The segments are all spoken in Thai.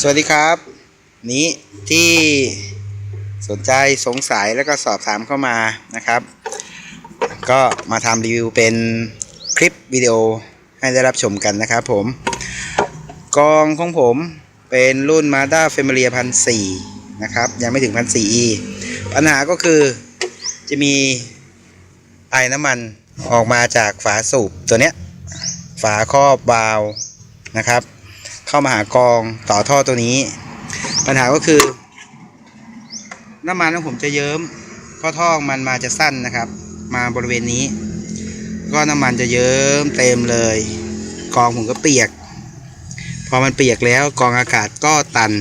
สวัสดีครับ นี้ที่สนใจสงสัยแล้วก็สอบถามเข้ามานะครับ ก็มาทำรีวิวเป็นคลิปวิดีโอให้ได้รับชมกันนะครับผม กองของผมเป็นรุ่น Mazda f a m i l i a พันสนะครับ ยังไม่ถึงพันสี่ปัญหาก็คือจะมีไอน้ำมันออกมาจากฝาสูบตัวเนี้ย ฝาครอบบาล์วนะครับ เข้ามาหากองต่อท่อตัวนี้ ปัญหาก็คือ น้ำมันของผมจะเยิ้มเพราะท่อมันมาจะสั้นนะครับ มาบริเวณนี้ ก็น้ำมันจะเยิ้มเต็มเลย กองผมก็เปียก พอมันเปียกแล้วกองอากาศก็ตัน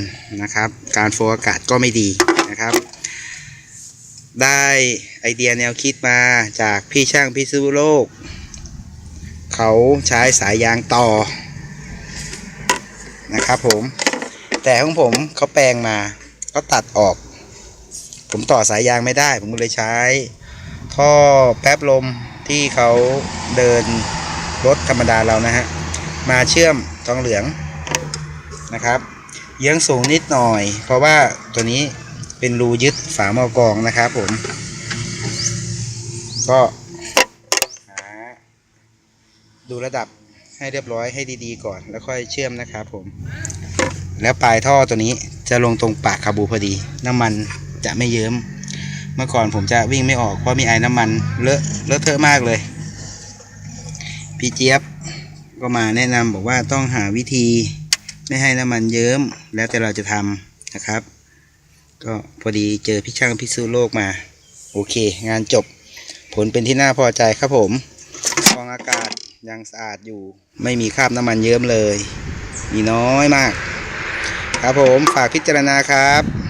นะครับ การโฟอากาศก็ไม่ดีนะครับ ได้ไอเดียแนวคิดมาจากพี่ช่างพิษณุโลก เขาใช้สายยางต่อ นะครับผม แต่ของผมเขาแปลงมาเขาตัดออก ผมต่อสายยางไม่ได้ ผมก็เลยใช้ ท่อแป๊บลมที่เขาเดินรถธรรมดาเรานะฮะ มาเชื่อมทองเหลืองนะครับ เยื้องสูงนิดหน่อย เพราะว่าตัวนี้เป็นรูยึดฝาหม้อกรองนะครับผม ก็ดูระดับ ให้เรียบร้อยให้ดีๆก่อน แล้วค่อยเชื่อมนะครับผม แล้วปลายท่อตัวนี้จะลงตรงปากคาบูพอดี น้ำมันจะไม่เยิ้ม เมื่อก่อนผมจะวิ่งไม่ออกเพราะมีไอ้น้ำมันเลอะเลอะเทอะมากเลย พี่เจี๊ยบก็มาแนะนำบอกว่าต้องหาวิธีไม่ให้น้ำมันเยิ้ม แล้วแต่เราจะทำนะครับ ก็พอดีเจอพี่ช่างพิสูโลกมา โอเค งานจบ ผลเป็นที่น่าพอใจครับผม กรองอากาศ ยังสะอาดอยู่ ไม่มีคราบน้ำมันเยิ้มเลย มีน้อยมาก ครับผมฝากพิจารณาครับ